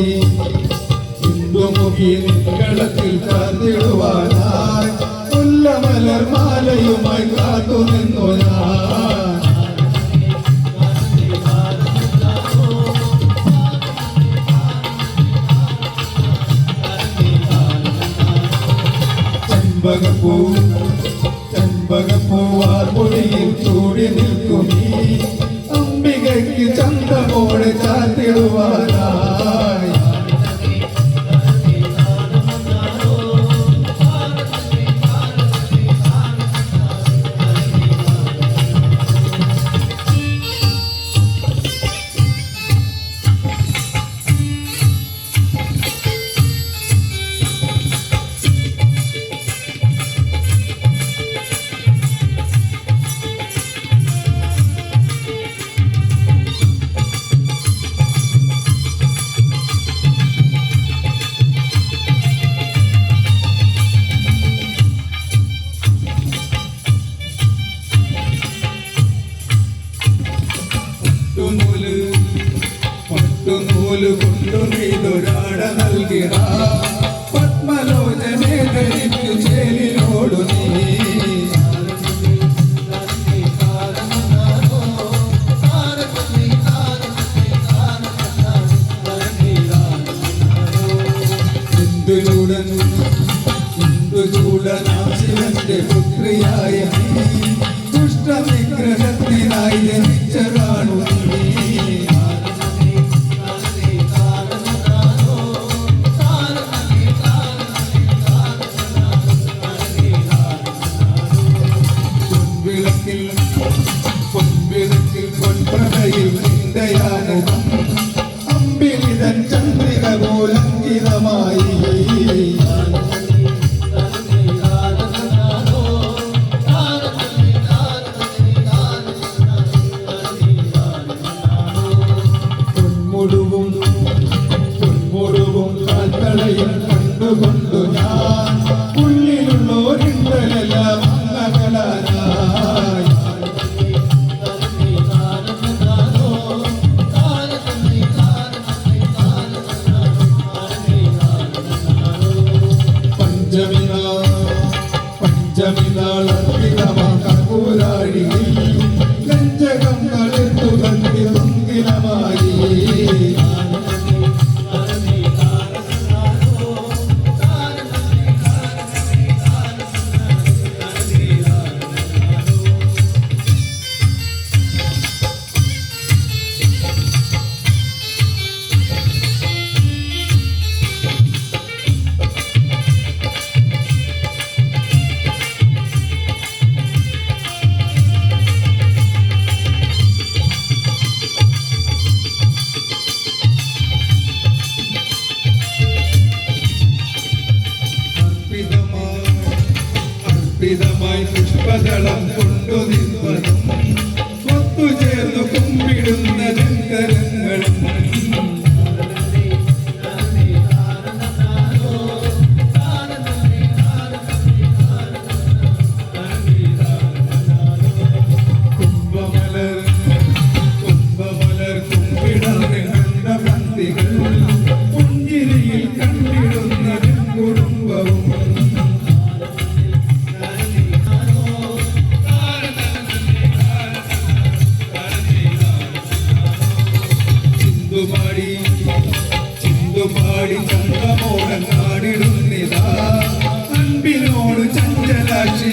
ഹിന്ദുമുഖി ഹിന്ദുമുഖി നിങ്ങളത്തിൽ ചാർത്തിടുവാനായി മുല്ലമലർ മാലയുമായി കാത്തു നിന്നു ഞാൻ ചെമ്പകപ്പൂ ചെമ്പകപ്പൂവാർ പൊടിയിൽ ചൂടി നിൽക്കുമീ അംബികയ്ക്ക് ചന്തമോടെ ചാത്തിടുവാനായി పూలు గుళ్ళు నీదు రాడ నల్గిరా పద్మలోచనే ధరించి చేరి నోడు చూడను చూడ నాశివంటే పుత్రియాయ. ചന്ദ്രിക മൂലങ്കിതമായി പൊന്മുടുവും പൊന്മുടുവും കാൽത്തളയിൽ കണ്ടുകൊണ്ടു ഞാൻ. പഞ്ചമിനാൾ അർപ്പിതമാ Thank you. ചിന്തുപാടി ചിന്തുപാടി ചന്തമോടൻ നാടിടുന്നിതാ അൻപിനോട് ചഞ്ചലാക്ഷി